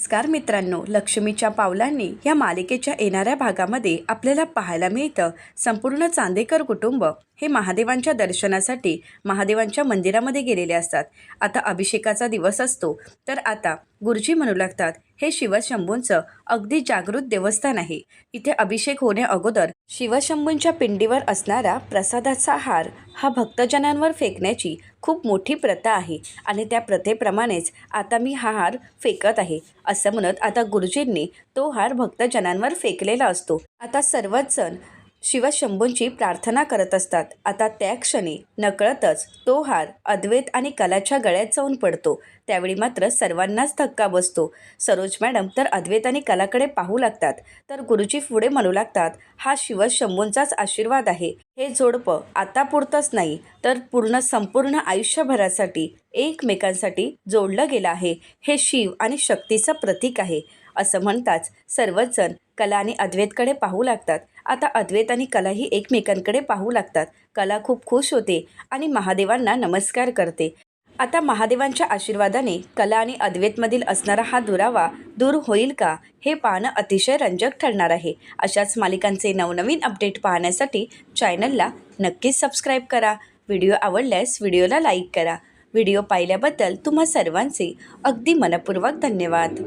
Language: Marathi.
नमस्कार मित्रांनो लक्ष्मीच्या पावलांनी या मालिकेच्या येणाऱ्या भागामध्ये आपल्याला पाहायला मिळतं संपूर्ण चांदेकर कुटुंब. हे महादेवांच्या दर्शनासाठी महादेवांच्या मंदिरामध्ये गेलेले असतात. आता अभिषेकाचा दिवस असतो तर आता गुरुजी म्हणू लागतात हे शिवशंभूंचं अगदी जागृत देवस्थान आहे. इथे अभिषेक होण्या अगोदर शिवशंभूंच्या पिंडीवर असणारा प्रसादाचा हार हा भक्तजनांवर फेकण्याची खूप मोठी प्रथा आहे आणि त्या प्रथेप्रमाणेच आता मी हा हार फेकत आहे असं म्हणत आता गुरुजींनी तो हार भक्तजनांवर फेकलेला असतो. आता सर्वच जण शिवशंभूंची प्रार्थना करत असतात. आता त्या क्षणी नकळतच तो हार अद्वैत आणि कलाच्या गळ्यात जाऊन पडतो. त्यावेळी मात्र सर्वांनाच धक्का बसतो. सरोज मॅडम तर अद्वैत आणि कलाकडे पाहू लागतात. तर गुरुजी पुढे म्हणू लागतात हा शिवशंभूंचाच आशीर्वाद आहे. हे जोडपं आता पुरतंच नाही तर पूर्ण संपूर्ण आयुष्यभरासाठी एकमेकांसाठी जोडलं गेलं आहे. हे शिव आणि शक्तीचं प्रतीक आहे. असं म्हणताच सर्वच जण कला आणि अद्वैतकडे पाहू लागतात. आता अद्वैत आणि कलाही एकमेकांकडे पाहू लागतात. कला खूप खुश होते आणि महादेवांना नमस्कार करते. आता महादेवांच्या आशीर्वादाने कला आणि अद्वैतमधील असणारा हा दुरावा दूर होईल का हे पाहणं अतिशय रंजक ठरणार आहे. अशाच मालिकांचे नवनवीन अपडेट पाहण्यासाठी चॅनलला नक्कीच सबस्क्राईब करा. व्हिडिओ आवडल्यास व्हिडिओला लाईक करा. व्हिडिओ पाहिल्याबद्दल तुम्हा सर्वांचे अगदी मनपूर्वक धन्यवाद.